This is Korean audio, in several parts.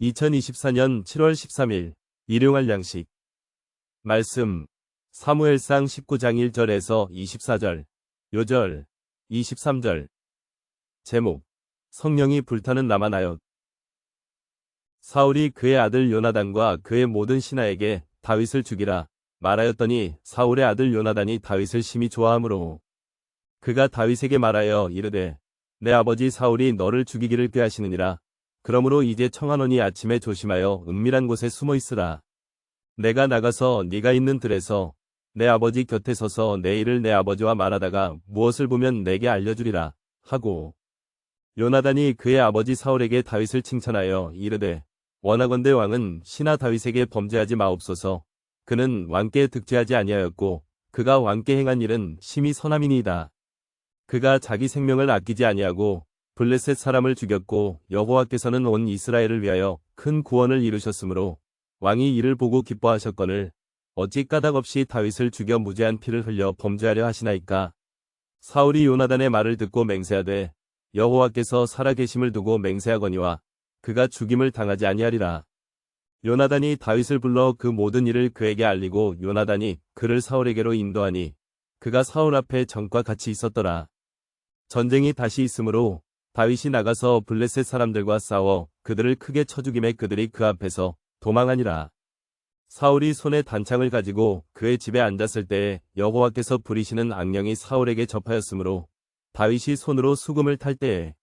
2024년 7월 13일 일용할 양식. 말씀 사무엘상 19장 1절에서 24절 요절 23절. 제목 성령이 불타는 나마나요 사울이 그의 아들 요나단과 그의 모든 신하에게 다윗을 죽이라 말하였더니 사울의 아들 요나단이 다윗을 심히 좋아하므로. 그가 다윗에게 말하여 이르되 내 아버지 사울이 너를 죽이기를 꾀하시느니라 그러므로 이제 청하노니 아침에 조심하여 은밀한 곳에 숨어 있으라. 내가 나가서 네가 있는 들에서 내 아버지 곁에 서서 내 일을 내 아버지와 말하다가 무엇을 보면 내게 알려주리라 하고 요나단이 그의 아버지 사울에게 다윗을 칭찬하여 이르되 원하건대 왕은 신하 다윗에게 범죄하지 마옵소서 그는 왕께 득죄하지 아니하였고 그가 왕께 행한 일은 심히 선함이니이다. 그가 자기 생명을 아끼지 아니하고 블레셋 사람을 죽였고 여호와께서는 온 이스라엘을 위하여 큰 구원을 이루셨으므로 왕이 이를 보고 기뻐하셨거늘 어찌 까닭없이 다윗을 죽여 무죄한 피를 흘려 범죄하려 하시나이까. 사울이 요나단의 말을 듣고 맹세하되 여호와께서 살아계심을 두고 맹세하거니와 그가 죽임을 당하지 아니하리라. 요나단이 다윗을 불러 그 모든 일을 그에게 알리고 요나단이 그를 사울에게로 인도하니 그가 사울 앞에 전과 같이 있었더라. 전쟁이 다시 있으므로 다윗이 나가서 블레셋 사람들과 싸워 그들을 크게 쳐 죽임에 그들이 그 앞에서 도망하니라. 사울이 손에 단창을 가지고 그의 집에 앉았을 때에 여호와께서 부리시는 악령이 사울에게 접하였으므로 다윗이 손으로 수금을 탈 때에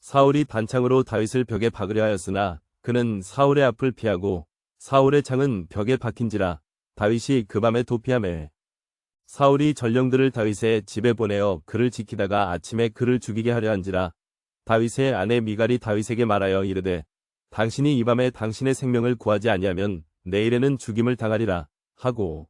사울이 단창으로 다윗을 벽에 박으려 하였으나 그는 사울의 앞을 피하고 사울의 창은 벽에 박힌지라 다윗이 그 밤에 도피함에 사울이 전령들을 다윗의 집에 보내어 그를 지키다가 아침에 그를 죽이게 하려 한지라 다윗의 아내 미갈이 다윗에게 말하여 이르되 당신이 이 밤에 당신의 생명을 구하지 아니하면 내일에는 죽임을 당하리라 하고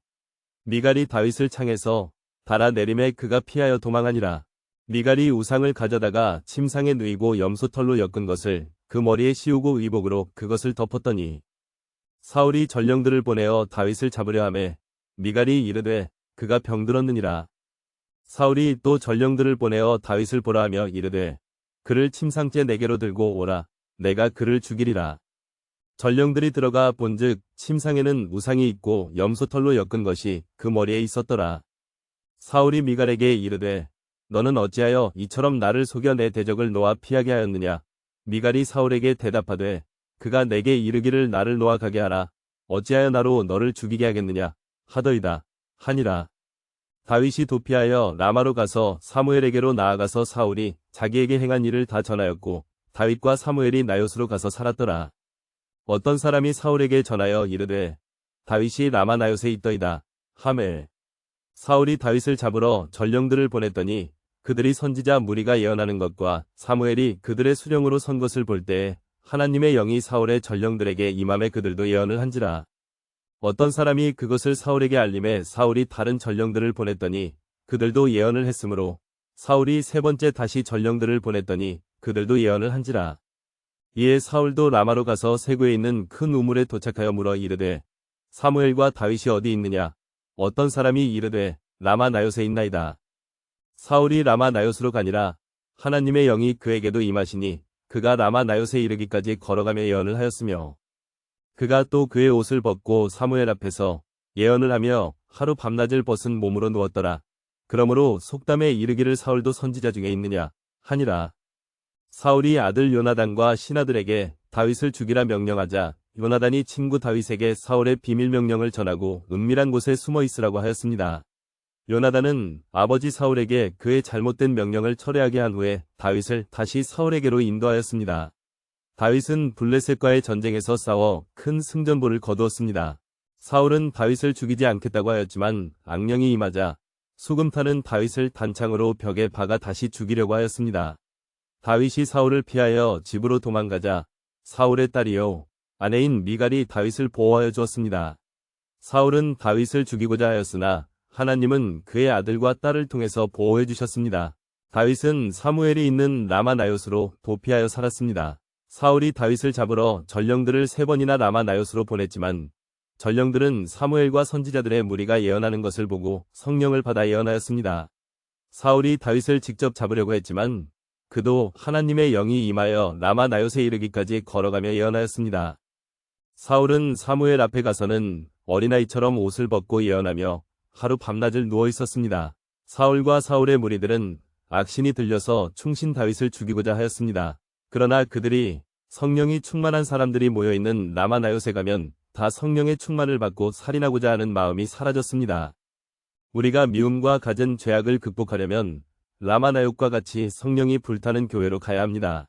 미갈이 다윗을 창에서 달아 내림에 그가 피하여 도망하니라. 미갈이 우상을 가져다가 침상에 누이고 염소털로 엮은 것을 그 머리에 씌우고 의복으로 그것을 덮었더니 사울이 전령들을 보내어 다윗을 잡으려 하매 미갈이 이르되 그가 병들었느니라. 사울이 또 전령들을 보내어 다윗을 보라 하며 이르되 그를 침상째 내게로 들고 오라. 내가 그를 죽이리라. 전령들이 들어가 본즉 침상에는 우상이 있고 염소털로 엮은 것이 그 머리에 있었더라. 사울이 미갈에게 이르되 너는 어찌하여 이처럼 나를 속여 내 대적을 놓아 피하게 하였느냐. 미갈이 사울에게 대답하되 그가 내게 이르기를 나를 놓아 가게 하라. 어찌하여 나로 너를 죽이게 하겠느냐. 하더이다. 하니라. 다윗이 도피하여 라마로 가서 사무엘에게로 나아가서 사울이 자기에게 행한 일을 다 전하였고 다윗과 사무엘이 나요스로 가서 살았더라. 어떤 사람이 사울에게 전하여 이르되 다윗이 라마 나요스에 있더이다. 하멜 사울이 다윗을 잡으러 전령들을 보냈더니 그들이 선지자 무리가 예언하는 것과 사무엘이 그들의 수령으로 선 것을 볼 때에 하나님의 영이 사울의 전령들에게 임함에 그들도 예언을 한지라. 어떤 사람이 그것을 사울에게 알림해 사울이 다른 전령들을 보냈더니 그들도 예언을 했으므로 사울이 세 번째 다시 전령들을 보냈더니 그들도 예언을 한지라. 이에 사울도 라마로 가서 세구에 있는 큰 우물에 도착하여 물어 이르되 사무엘과 다윗이 어디 있느냐? 어떤 사람이 이르되 라마 나요에 있나이다. 사울이 라마 나요스로 가니라 하나님의 영이 그에게도 임하시니 그가 라마 나요에 이르기까지 걸어가며 예언을 하였으며 그가 또 그의 옷을 벗고 사무엘 앞에서 예언을 하며 하루 밤낮을 벗은 몸으로 누웠더라. 그러므로 속담에 이르기를 사울도 선지자 중에 있느냐 하니라. 사울이 아들 요나단과 신하들에게 다윗을 죽이라 명령하자 요나단이 친구 다윗에게 사울의 비밀 명령을 전하고 은밀한 곳에 숨어 있으라고 하였습니다. 요나단은 아버지 사울에게 그의 잘못된 명령을 철회하게 한 후에 다윗을 다시 사울에게로 인도하였습니다. 다윗은 블레셋과의 전쟁에서 싸워 큰 승전보를 거두었습니다. 사울은 다윗을 죽이지 않겠다고 하였지만 악령이 임하자 수금타는 다윗을 단창으로 벽에 박아 다시 죽이려고 하였습니다. 다윗이 사울을 피하여 집으로 도망가자 사울의 딸이요 아내인 미갈이 다윗을 보호하여 주었습니다. 사울은 다윗을 죽이고자 하였으나 하나님은 그의 아들과 딸을 통해서 보호해 주셨습니다. 다윗은 사무엘이 있는 라마 나요스로 도피하여 살았습니다. 사울이 다윗을 잡으러 전령들을 세 번이나 라마 나요스로 보냈지만 전령들은 사무엘과 선지자들의 무리가 예언하는 것을 보고 성령을 받아 예언하였습니다. 사울이 다윗을 직접 잡으려고 했지만 그도 하나님의 영이 임하여 라마 나요에 이르기까지 걸어가며 예언하였습니다. 사울은 사무엘 앞에 가서는 어린아이처럼 옷을 벗고 예언하며 하루 밤낮을 누워 있었습니다. 사울과 사울의 무리들은 악신이 들려서 충신 다윗을 죽이고자 하였습니다. 그러나 그들이 성령이 충만한 사람들이 모여있는 라마나요에 가면 다 성령의 충만을 받고 살인하고자 하는 마음이 사라졌습니다. 우리가 미움과 갖은 죄악을 극복하려면 라마나요과 같이 성령이 불타는 교회로 가야 합니다.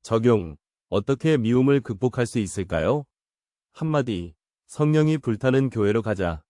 적용. 어떻게 미움을 극복할 수 있을까요? 한마디. 성령이 불타는 교회로 가자.